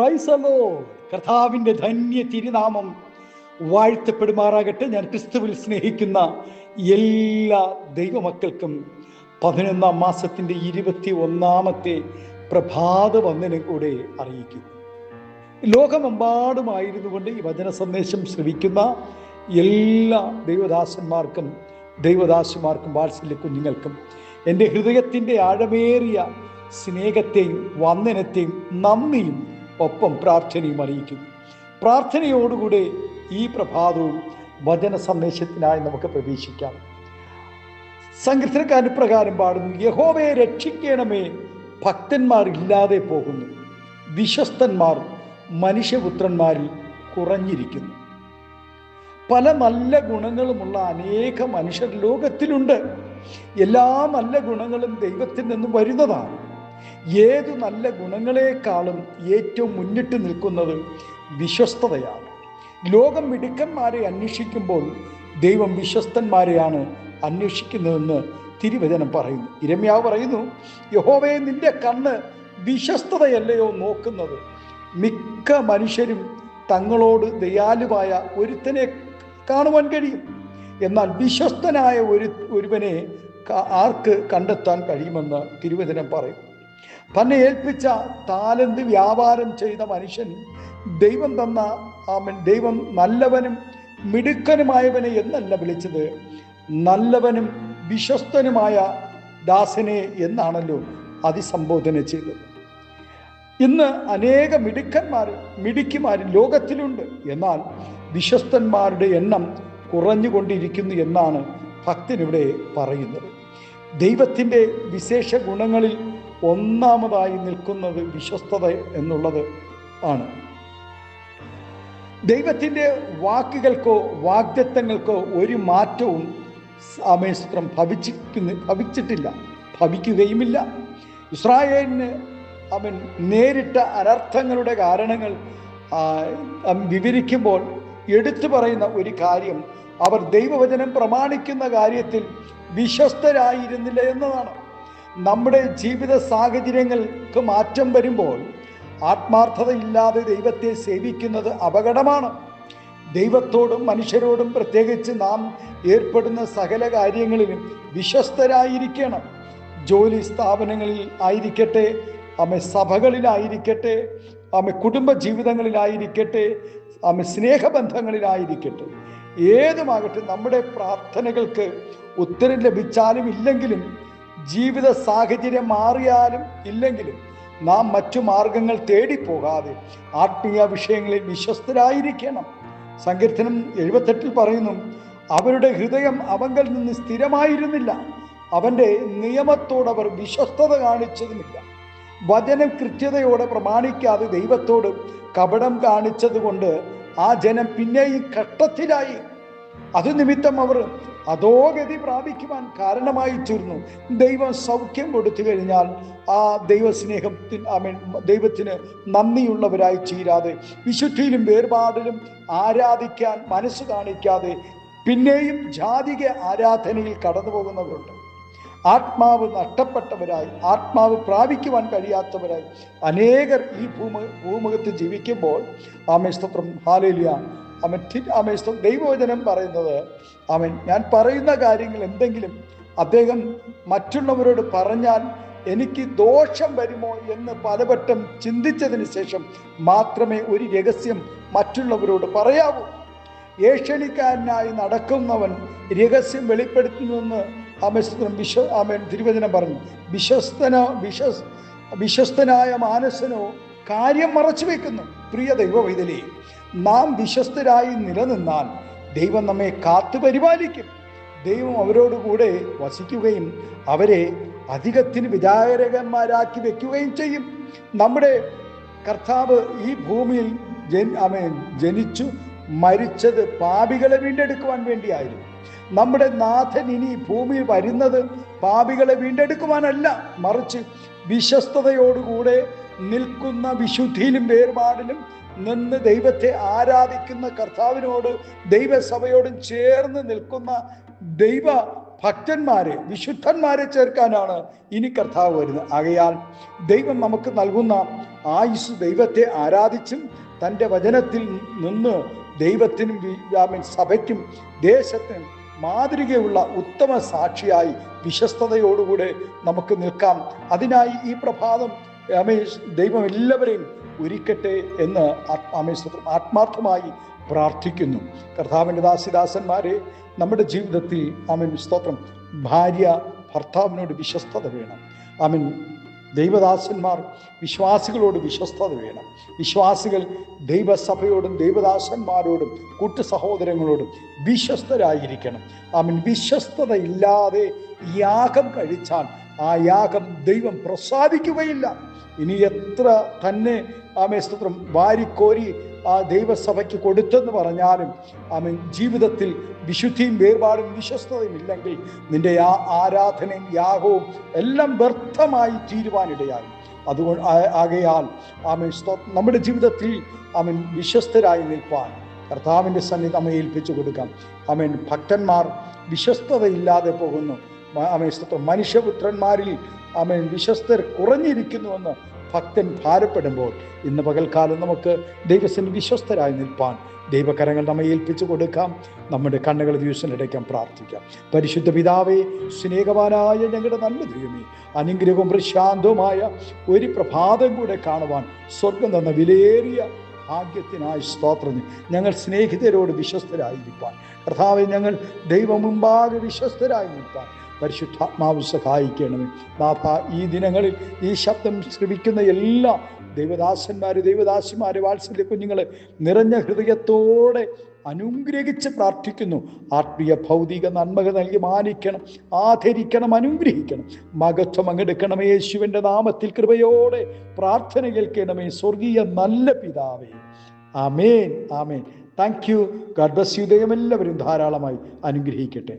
പ്രൈസലോ കർത്താവിന്റെ ധന്യ തിരുനാമം വാഴ്ത്തപ്പെടുമാറാകട്ടെ. ഞാൻ ക്രിസ്തുവിൽ സ്നേഹിക്കുന്ന എല്ലാ ദൈവമക്കൾക്കും പതിനൊന്നാം മാസത്തിന്റെ ഇരുപത്തി ഒന്നാമത്തെ പ്രഭാത വന്ദനം കൂടെ അറിയിക്കുന്നു. ലോകമെമ്പാടുമായിരുന്നു കൊണ്ട് ഈ വചന സന്ദേശം ശ്രവിക്കുന്ന എല്ലാ ദൈവദാസന്മാർക്കും ദൈവദാസന്മാർക്കും വാത്സല്യ കുഞ്ഞുങ്ങൾക്കും എന്റെ ഹൃദയത്തിന്റെ ആഴമേറിയ സ്നേഹത്തെയും വന്ദനത്തെയും നന്ദിയും ഒപ്പം പ്രാർത്ഥനയും അറിയിക്കുന്നു. പ്രാർത്ഥനയോടുകൂടെ ഈ പ്രഭാതവും വചന സന്ദേശത്തിനായി നമുക്ക് പ്രവേശിക്കാം. സങ്കീർത്തനക്കാരൻ പ്രകാരം പാടുന്നു. യഹോവയെ രക്ഷിക്കണമേ. ഭക്തന്മാർ ഇല്ലാതെ പോകുന്നു. വിശ്വസ്തന്മാർ മനുഷ്യപുത്രന്മാരിൽ കുറഞ്ഞിരിക്കുന്നു. പല നല്ല ഗുണങ്ങളുമുള്ള അനേക മനുഷ്യർ ലോകത്തിലുണ്ട്. എല്ലാ നല്ല ഗുണങ്ങളും ദൈവത്തിൽ നിന്നും വരുന്നതാണ്. ഏതു നല്ല ഗുണങ്ങളെക്കാളും ഏറ്റവും മുന്നിട്ട് നിൽക്കുന്നത് വിശ്വസ്തതയാണ്. ലോകം മിടുക്കന്മാരെ അന്വേഷിക്കുമ്പോൾ ദൈവം വിശ്വസ്തന്മാരെയാണ് അന്വേഷിക്കുന്നതെന്ന് തിരുവചനം പറയുന്നു. ഇരമ്യാവ് പറയുന്നു യഹോവയെ നിന്റെ കണ്ണ് വിശ്വസ്തതയല്ലയോ നോക്കുന്നത്? മിക്ക മനുഷ്യരും തങ്ങളോട് ദയാലുവായ ഒരുത്തനെ കാണുവാൻ കഴിയും. എന്നാൽ വിശ്വസ്തനായ ഒരു ഒരുവനെ ആർക്ക് കണ്ടെത്താൻ കഴിയുമെന്ന് തിരുവചനം പറയും തന്നെ ഏൽപ്പിച്ച താലന്ത് വ്യാപാരം ചെയ്ത മനുഷ്യൻ ദൈവം തന്ന ആമൻ ദൈവം നല്ലവനും മിടുക്കനുമായവനെ എന്നല്ല വിളിച്ചത്. നല്ലവനും വിശ്വസ്തനുമായ ദാസനെ എന്നാണല്ലോ അതിസംബോധന ചെയ്തത്. ഇന്ന് അനേക മിടുക്കന്മാർ മിടുക്കിമാർ ലോകത്തിലുണ്ട്. എന്നാൽ വിശ്വസ്തന്മാരുടെ എണ്ണം കുറഞ്ഞുകൊണ്ടിരിക്കുന്നു എന്നാണ് ഭക്തനിവിടെ പറയുന്നത്. ദൈവത്തിന്റെ വിശേഷ ഗുണങ്ങളിൽ ഒന്നാമതായി നിൽക്കുന്നത് വിശ്വസ്തത എന്നുള്ളത് ആണ്. ദൈവത്തിന്റെ വാക്കുകൾക്കോ വാഗ്ദത്തങ്ങൾക്കോ ഒരു മാറ്റവും സമയസ്ത്രം ഭവിച്ചിരിക്കുന്നു ഭവിച്ചിട്ടില്ല ഭവിക്കുകയുമില്ല. ഇസ്രായേലിന് അവൻ നേരിട്ട അനർത്ഥങ്ങളുടെ കാരണങ്ങൾ വിവരിക്കുമ്പോൾ എടുത്തു പറയുന്ന ഒരു കാര്യം അവർ ദൈവവചനം പ്രമാണിക്കുന്ന കാര്യത്തിൽ വിശ്വസ്തരായിരുന്നില്ല എന്നതാണ്. നമ്മുടെ ജീവിത സാഹചര്യങ്ങൾക്ക് മാറ്റം വരുമ്പോൾ ആത്മാർത്ഥതയില്ലാതെ ദൈവത്തെ സേവിക്കുന്നത് അപകടമാണ്. ദൈവത്തോടും മനുഷ്യരോടും പ്രത്യേകിച്ച് നാം ഏർപ്പെടുന്ന സകല കാര്യങ്ങളിലും വിശ്വസ്തരായിരിക്കണം. ജോലി സ്ഥാപനങ്ങളിൽ ആയിരിക്കട്ടെ അമ്മ സഭകളിലായിരിക്കട്ടെ അമ്മ കുടുംബ ജീവിതങ്ങളിലായിരിക്കട്ടെ അമ്മ സ്നേഹബന്ധങ്ങളിലായിരിക്കട്ടെ. ഏതുമാകട്ടെ നമ്മുടെ പ്രാർത്ഥനകൾക്ക് ഉത്തരം ലഭിച്ചാലും ഇല്ലെങ്കിലും ജീവിത സാഹചര്യം മാറിയാലും ഇല്ലെങ്കിലും നാം മറ്റു മാർഗങ്ങൾ തേടിപ്പോകാതെ ആത്മീയ വിഷയങ്ങളിൽ വിശ്വസ്തരായിരിക്കണം. സങ്കീർത്തനം എഴുപത്തെട്ടിൽ പറയുന്നു അവരുടെ ഹൃദയം അവങ്കൽ നിന്ന് സ്ഥിരമായിരുന്നില്ല. അവന്റെ നിയമത്തോടവർ വിശ്വസ്തത കാണിച്ചതുമില്ല. വചനം കൃത്യതയോടെ പ്രമാണിക്കാതെ ദൈവത്തോട് കപടം കാണിച്ചതുകൊണ്ട് ആ ജനം പിന്നെയും ഘട്ടത്തിലായി അത് നിമിത്തം അവർ അധോഗതി പ്രാപിക്കുവാൻ കാരണമായി തീർന്നു. ദൈവം സൗഖ്യം കൊടുത്തു കഴിഞ്ഞാൽ ആ ദൈവസ്നേഹത്തിന് ആമേൻ ദൈവത്തിന് നന്ദിയുള്ളവരായി തീരാതെ വിശുദ്ധിയിലും വേർപാടിലും ആരാധിക്കാൻ മനസ്സ് കാണിക്കാതെ പിന്നെയും ജാതിക ആരാധനയിൽ കടന്നു പോകുന്നവരുണ്ട് ആത്മാവ് നഷ്ടപ്പെട്ടവരായി ആത്മാവ് പ്രാപിക്കുവാൻ കഴിയാത്തവരായി അനേകർ ഈ ഭൂമ ഭൂമുഖത്ത് ജീവിക്കുമ്പോൾ ആമേ സ്തോത്രം ഹാലേലിയ. അവൻ സ്തോത്രം ദൈവവചനം പറയുന്നത് അവൻ ഞാൻ പറയുന്ന കാര്യങ്ങൾ എന്തെങ്കിലും അദ്ദേഹം മറ്റുള്ളവരോട് പറഞ്ഞാൽ എനിക്ക് ദോഷം വരുമോ എന്ന് പലവട്ടം ചിന്തിച്ചതിന് ശേഷം മാത്രമേ ഒരു രഹസ്യം മറ്റുള്ളവരോട് പറയാവൂ. ഏഷണിക്കാരനായി നടക്കുന്നവൻ രഹസ്യം വെളിപ്പെടുത്തുന്നുവെന്ന് ആമേശ്വരം വിശ്വ ആമേൻ തിരുവചനം പറഞ്ഞു. വിശ്വസ്തനോ വിശ്വസ് വിശ്വസ്തനായ മാനസനോ കാര്യം മറച്ചു വെക്കുന്നു. പ്രിയ ദൈവവൈതലേ നാം വിശ്വസ്തരായി നിലനിന്നാൽ ദൈവം നമ്മെ കാത്തു പരിപാലിക്കും. ദൈവം അവരോടുകൂടെ വസിക്കുകയും അവരെ അധികത്തിന് വിചാരകന്മാരാക്കി വെക്കുകയും ചെയ്യും. നമ്മുടെ കർത്താവ് ഈ ഭൂമിയിൽ ജൻ അവൻ ജനിച്ചു മരിച്ചത് പാപികളെ വീണ്ടെടുക്കുവാൻ വേണ്ടിയായിരുന്നു. നമ്മുടെ നാഥൻ ഇനി ഭൂമിയിൽ വരുന്നത് പാപികളെ വീണ്ടെടുക്കുവാനല്ല മറിച്ച് വിശ്വസ്തയോടുകൂടെ നിൽക്കുന്ന വിശുദ്ധിയിലും വേർപാടിലും നിന്ന് ദൈവത്തെ ആരാധിക്കുന്ന കർത്താവിനോട് ദൈവസഭയോടും ചേർന്ന് നിൽക്കുന്ന ദൈവ ഭക്തന്മാരെ വിശുദ്ധന്മാരെ ചേർക്കാനാണ് ഇനി കർത്താവ് വരുന്നത്. ആകയാൽ ദൈവം നമുക്ക് നൽകുന്ന ആയുസ് ദൈവത്തെ ആരാധിച്ചും തന്റെ വചനത്തിൽ നിന്ന് ദൈവത്തിനും സഭയ്ക്കും ദേശത്തിനും മാതൃകയുള്ള ഉത്തമ സാക്ഷിയായി വിശ്വസ്തയോടുകൂടെ നമുക്ക് നിൽക്കാം. അതിനായി ഈ പ്രഭാതം ആമേ ദൈവം എല്ലാവരെയും ഒരുക്കട്ടെ എന്ന് ആമേ ആത്മാർത്ഥമായി പ്രാർത്ഥിക്കുന്നു. കർത്താവിന്റെ ദാസിദാസന്മാരെ നമ്മുടെ ജീവിതത്തിൽ ആമൻ സ്തോത്രം. ഭാര്യ ഭർത്താവിനോട് വിശ്വസ്തത വേണം. ആമൻ. ദൈവദാസന്മാർ വിശ്വാസികളോട് വിശ്വസ്തത വേണം. വിശ്വാസികൾ ദൈവസഭയോടും ദൈവദാസന്മാരോടും കൂട്ടു സഹോദരങ്ങളോടും വിശ്വസ്തരായിരിക്കണം. ആമൻ. വിശ്വസ്തത ഇല്ലാതെ യാഗം കഴിച്ചാൽ ആ യാഗം ദൈവം പ്രസാദിക്കുകയില്ല. ഇനി എത്ര തന്നെ ആമേ സ്തോത്രം വാരിക്കോരി ആ ദൈവസഭയ്ക്ക് കൊടുത്തെന്ന് പറഞ്ഞാലും ആമൻ ജീവിതത്തിൽ വിശുദ്ധിയും വേർപാടും വിശ്വസ്തതയും ഇല്ലെങ്കിൽ നിന്റെ ആ ആരാധനയും യാഗവും എല്ലാം വ്യർത്ഥമായി തീരുവാനിടയായി. അതുകൊണ്ട് ആകയാൽ ആമൻ നമ്മുടെ ജീവിതത്തിൽ അവൻ വിശ്വസ്തരായി നിൽപ്പാൻ കർത്താവിന്റെ സന്നിധി നമ്മെ ഏൽപ്പിച്ചു കൊടുക്കാം. അവൻ ഭക്തന്മാർ വിശ്വസ്തതയില്ലാതെ പോകുന്നു. സ്തോത്രം മനുഷ്യപുത്രന്മാരിൽ അമേൻ വിശ്വസ്തർ കുറഞ്ഞിരിക്കുന്നുവെന്ന് ഭക്തൻ ഭാരപ്പെടുമ്പോൾ ഇന്ന് പകൽക്കാലം നമുക്ക് ദൈവത്തിന് വിശ്വസ്തരായി നിൽപ്പാൻ ദൈവകരങ്ങൾ നമ്മെ ഏൽപ്പിച്ചു കൊടുക്കാം. നമ്മുടെ കണ്ണുകൾ ദിവസത്തിനിടയ്ക്കാൻ പ്രാർത്ഥിക്കാം. പരിശുദ്ധ പിതാവേ സ്നേഹവാനായ ഞങ്ങളുടെ നല്ല ദൈവമേ അനുഗ്രഹവും പ്രശാന്തവുമായ ഒരു പ്രഭാതം കൂടെ കാണുവാൻ സ്വർഗം തന്ന വിലയേറിയ ഭാഗ്യത്തിനായി സ്തോത്രം. ഞങ്ങൾ സ്നേഹിതരോട് വിശ്വസ്തരായിരിക്കാൻ കർത്താവെ ഞങ്ങൾ ദൈവം മുമ്പാകെ വിശ്വസ്തരായി നിൽപ്പാൻ. പരിശുദ്ധാത്മാവ് സഹായിക്കണമേ. ബാബ ഈ ദിനങ്ങളിൽ ഈ ശബ്ദം ശ്രമിക്കുന്ന എല്ലാ ദൈവദാസന്മാര് ദൈവദാസിമാര് വാത്സല്യ കുഞ്ഞുങ്ങളെ നിറഞ്ഞ ഹൃദയത്തോടെ അനുഗ്രഹിച്ച് പ്രാർത്ഥിക്കുന്നു. ആത്മീയ ഭൗതിക നന്മകൾ നൽകി മാനിക്കണം ആദരിക്കണം അനുഗ്രഹിക്കണം. മകത്വം അങ്ങെടുക്കണമേ യേശുവിന്റെ നാമത്തിൽ കൃപയോടെ പ്രാർത്ഥന കേൾക്കണമേ സ്വർഗീയ നല്ല പിതാവേ. ആമേൻ ആമേൻ. Thank you God bless you ദൈവം എല്ലാവരും ധാരാളമായി അനുഗ്രഹിക്കട്ടെ.